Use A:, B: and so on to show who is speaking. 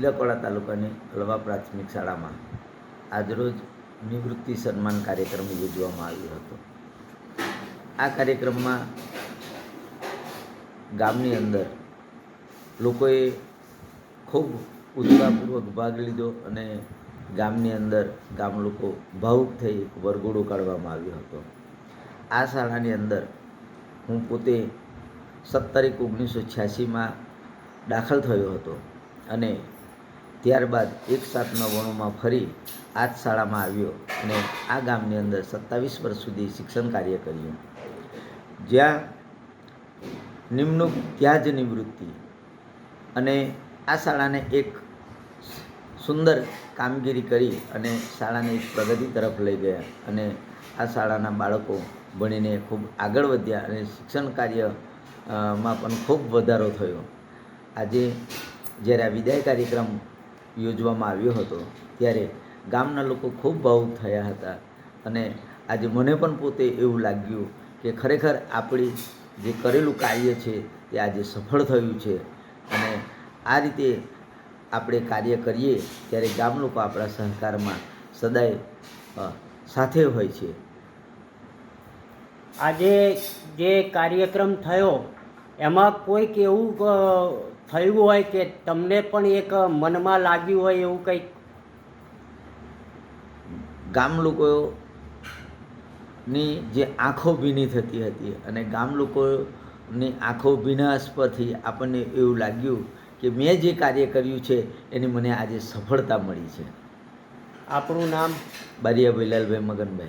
A: તિલકવાડા તાલુકાની હળવા પ્રાથમિક શાળામાં આજરોજ નિવૃત્તિ સન્માન કાર્યક્રમ યોજવામાં આવ્યો હતો. આ કાર્યક્રમમાં ગામની અંદર લોકોએ ખૂબ ઉત્સાહપૂર્વક ભાગ લીધો અને ગામની અંદર ગામ લોકો ભાવુક થઈ વરઘોડો કાઢવામાં આવ્યો હતો. આ શાળાની અંદર હું પોતે સત્તર એક ઓગણીસો છ્યાસીમાં દાખલ થયો હતો અને ત્યારબાદ એક સાતના વણોમાં ફરી આ જ શાળામાં આવ્યો અને આ ગામની અંદર સત્તાવીસ વર્ષ સુધી શિક્ષણ કાર્ય કર્યું. જ્યાં નિમણૂક, ત્યાં જ નિવૃત્તિ. અને આ શાળાને એક સુંદર કામગીરી કરી અને શાળાને એક પ્રગતિ તરફ લઈ ગયા અને આ શાળાના બાળકો ભણીને ખૂબ આગળ વધ્યા અને શિક્ષણ કાર્યમાં પણ ખૂબ વધારો થયો. આજે જ્યારે આ વિદાય કાર્યક્રમ યોજવામાં આવ્યો હતો. ત્યારે ગામના લોકો ખૂબ ભાવુક થયા હતા. અને આજે મને પણ પોતે એવું લાગ્યું કે ખરેખર આપણી જે કરેલું કાર્ય છે તે આજે સફળ થયું છે. અને આ રીતે આપણે કાર્ય કરીએ ત્યારે ગામ લોકો આપણા સહકારમાં સદાય સાથે હોય છે.
B: આજે જે કાર્યક્રમ થયો એમાં કોઈક એવું થયું હોય કે તમને પણ એક મનમાં લાગ્યું હોય એવું કંઈક?
A: ગામ લોકોની જે આંખો ભીની થતી હતી અને ગામ લોકોની આંખો ભીનાશ પરથી આપણને એવું લાગ્યું કે મેં જે કાર્ય કર્યું છે એની મને આજે સફળતા મળી છે.
B: આપણું નામ?
A: બારિયા બિલાલભાઈ મગનભાઈ.